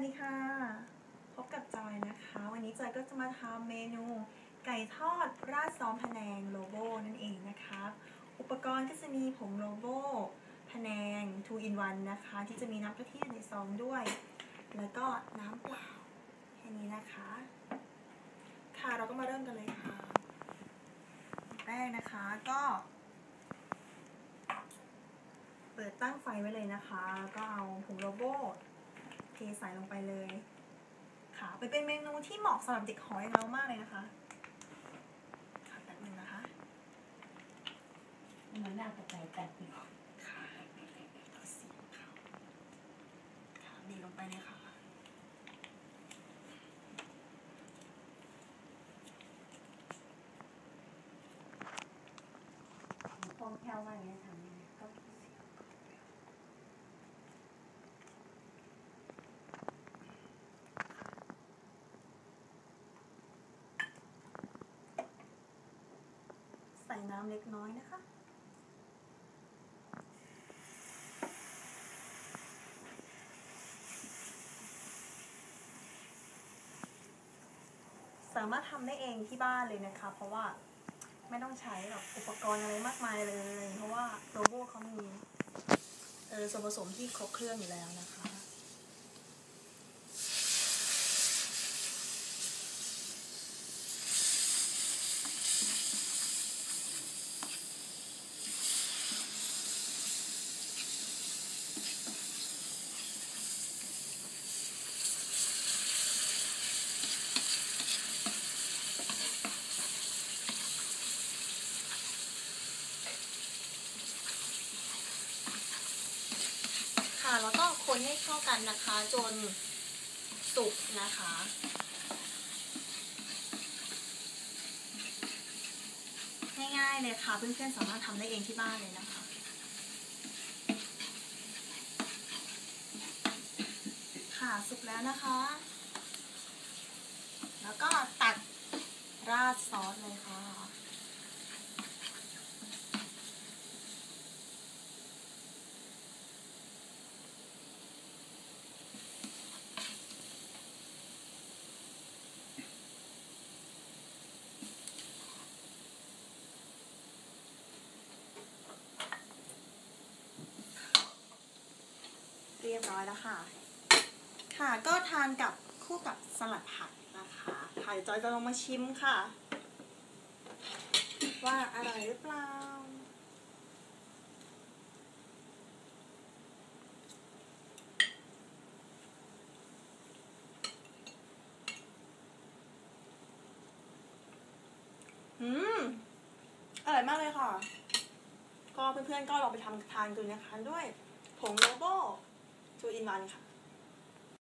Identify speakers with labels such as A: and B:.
A: วัสดีค่ะ พบกับจอยนะคะ วันนี้จอยก็จะมาทำเมนูไก่ทอดราดซอสพะแนงโลโบนั่นเองนะคะอุปกรณ์ก็จะมีผงโลโบพะแนง 2 in 1 นะคะ ที่จะมีน้ำกระเทิในซองด้วย แล้วก็น้ำเปล่าแค่นี้นะคะ ค่ะเราก็มาเริ่มกันเลยค่ะแรกนะคะก็ เปิดตั้งไฟไว้เลยนะคะ ก็เอาผงโลโบ เทใส่ลงไปเลย ค่ะเป็นเป็นเมนูที่เหมาะสำหรับเด็กหออย่างเรามากเลยนะคะค่ะแป๊บนึงนะคะ
B: มันน่าจะใจแตกอีก
A: ค่ะต่อสีค่ะค่ะดีลงไปเลยค่ะ
B: คล่องแคล่วมากเลยนะทำนี่ก็
A: น้ำเล็กน้อยนะคะ สามารถทำได้เองที่บ้านเลยนะคะ เพราะว่าไม่ต้องใช้แบบอุปกรณ์อะไรมากมายเลย เพราะว่าโรโบเขามีเออส่วนผสมที่ครบเครื่องอยู่แล้วนะคะ ค่ะ แล้วก็คนให้เข้ากันนะคะ จนสุกนะคะ ง่ายๆเลยค่ะเพื่อนๆสามารถทำได้เองที่บ้านเลยนะคะค่ะสุกแล้วนะคะ แล้วก็ตักราดซอสเลยค่ะ เร้อยแล้วค่ะ ค่ะก็ทานกับคู่กับสลัดผักนะคะค่ะเดี๋ยวจอยจะลองมาชิมค่ะ ว่าอร่อยหรือเปล่าอืมอร่อยมากเลยค่ะ ก็เพื่อนๆก็ลองไปทำทานดูนะคะด้วยผงโลโบ 2 in 1ค่ะ